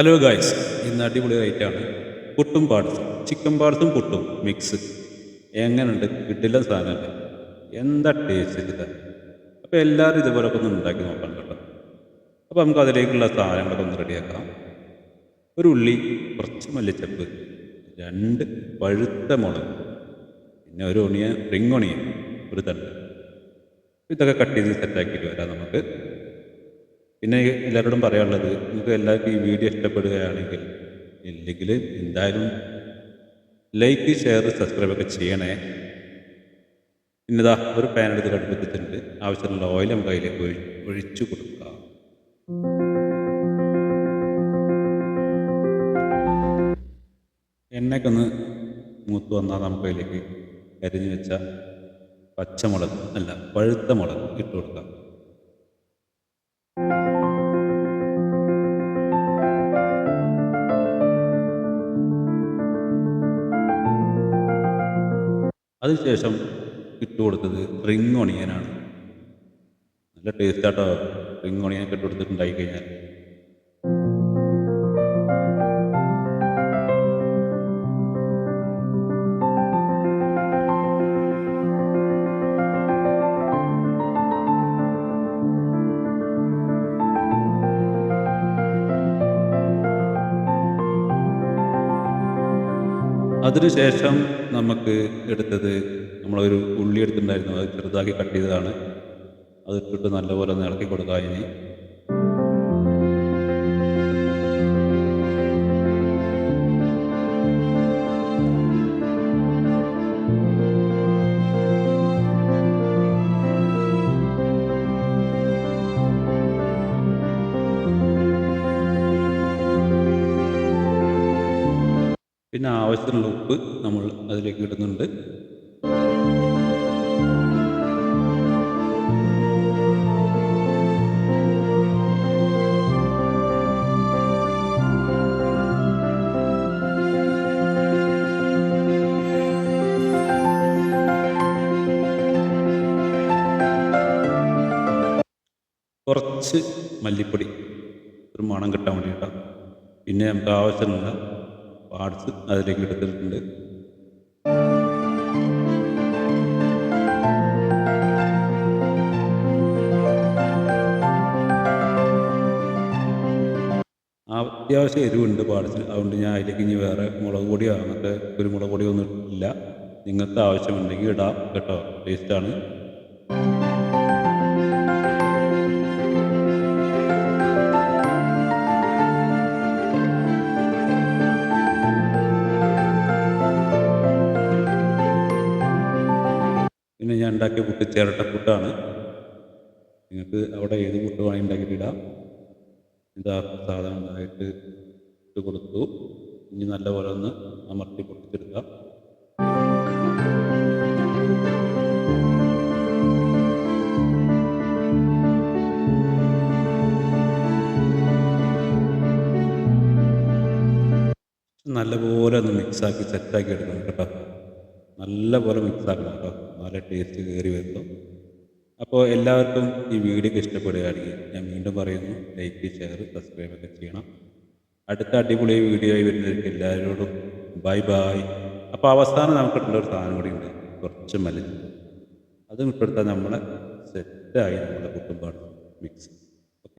Hello guys ഇന്ന് അടിപൊളി റേറ്റാണ് പുട്ടും പാടത്തും ചിക്കൻ പാടത്തും പുട്ടും മിക്സ് എങ്ങനെയുണ്ട് കിട്ടില്ല സാധനമല്ല? എന്താ ടേസ്റ്റ് ഇല്ല അപ്പോൾ എല്ലാവരും ഇതുപോലൊക്കെ ഒന്ന് ഉണ്ടാക്കി നോക്കണം കേട്ടോ. അപ്പോൾ നമുക്ക് അതിലേക്കുള്ള സാധനങ്ങളൊക്കെ ഒന്ന് റെഡിയാക്കാം ഒരു ഉള്ളി കുറച്ച് മല്ലിച്ചപ്പ് രണ്ട് പഴുത്ത മുളക് പിന്നെ ഒരു ഒണിയൻ റിങ് ഒണിയൻ ഒരു തണ്ട്. ഇതൊക്കെ കട്ട് ചെയ്ത് സെറ്റാക്കിയിട്ട് വരാം നമുക്ക്. പിന്നെ എല്ലാവരോടും പറയാനുള്ളത് നിങ്ങൾക്ക് എല്ലാവർക്കും ഈ വീഡിയോ ഇഷ്ടപ്പെടുകയാണെങ്കിൽ ഇല്ലെങ്കിൽ എന്തായാലും ലൈക്ക് ഷെയർ സബ്സ്ക്രൈബ് ഒക്കെ ചെയ്യണേ. പിന്നെതാ ഒരു പാൻ എടുത്ത് കടുപ്പിച്ചിട്ടുണ്ട് ആവശ്യമുള്ള ഓയിൽ നമുക്ക് അതിലേക്ക് ഒഴി ഒഴിച്ചു കൊടുക്കാം. എണ്ണയ്ക്ക് ഒന്ന് മൂത്ത് വന്നാൽ നമുക്ക് അതിലേക്ക് അരിഞ്ഞു വെച്ച പച്ചമുളക് അല്ല പഴുത്ത മുളക് ഇട്ട് കൊടുക്കാം. അതിനുശേഷം ഇട്ട് കൊടുത്തത് റിങ് ഒണിയനാണ്. നല്ല ടേസ്റ്റ് ആട്ടോ. റിങ് ഒണിയനൊക്കെ ഇട്ട് കൊടുത്തിട്ടുണ്ടായി കഴിഞ്ഞാൽ അതിനുശേഷം നമുക്ക് എടുത്തത് നമ്മളൊരു ഉള്ളി എടുത്തിട്ടുണ്ടായിരുന്നു അത് ചെറുതാക്കി കട്ട് ചെയ്തതാണ്. അത് ഇട്ടിട്ട് നല്ലപോലെ ഒന്ന് ഇളക്കി കൊടുക്കുക ഇനി. പിന്നെ ആവശ്യത്തിനുള്ള ഉപ്പ് നമ്മൾ അതിലേക്ക് ഇടുന്നുണ്ട്. കുറച്ച് മല്ലിപ്പൊടി ഒരു മണം കിട്ടാൻ വേണ്ടിയിട്ടാണ്. പിന്നെ നമുക്ക് ആവശ്യമുള്ള പാർട്സ് അതിലേക്ക് എടുത്തിട്ടുണ്ട്. അത്യാവശ്യം എരിവുണ്ട് പാർട്സിൽ അതുകൊണ്ട് ഞാൻ അതിലേക്ക് ഇനി വേറെ മുളക് പൊടിയോ അങ്ങനത്തെ കുരുമുളക് പൊടിയോ ഒന്നും ഇല്ല. നിങ്ങൾക്ക് ആവശ്യമുണ്ടെങ്കിൽ ഇടാം കേട്ടോ. ടേസ്റ്റാണ് പിന്നെ ഞാൻ ഉണ്ടാക്കിയ പുട്ട് ചിരട്ടപ്പുട്ടാണ് നിങ്ങൾക്ക് അവിടെ ഏത് പുട്ട് വാങ്ങി ഉണ്ടാക്കിയിട്ടിടാം. സാധനം ഉണ്ടായിട്ട് ഇട്ട് കൊടുത്തു. ഇനി നല്ലപോലെ ഒന്ന് അമർത്തി പൊട്ടിച്ചെടുക്കാം. നല്ലപോലെ ഒന്ന് മിക്സാക്കി സെറ്റാക്കി എടുക്കണം കേട്ടോ. നല്ലപോലെ മിക്സാക്കണം കേട്ടോ. നല്ല ടേസ്റ്റ് കയറി വരുന്നു. അപ്പോൾ എല്ലാവർക്കും ഈ വീഡിയോ ഇഷ്ടപ്പെടുകയാണെങ്കിൽ ഞാൻ വീണ്ടും പറയുന്നു ലൈക്ക് ഷെയർ സബ്സ്ക്രൈബ് ഒക്കെ ചെയ്യണം. അടുത്ത അടിപൊളി വീഡിയോ ആയി വരുന്നവർക്ക് എല്ലാവരോടും ബൈ ബൈ അപ്പോൾ അവസാനം നമുക്കിട്ടുള്ള ഒരു സാധനം കൂടി ഉണ്ട് കുറച്ച് മലിഞ്ഞ് അതും ഇട്ടെടുത്താൽ നമ്മളെ സെറ്റായി നമ്മുടെ കുട്ടുംപാട് മിക്സ്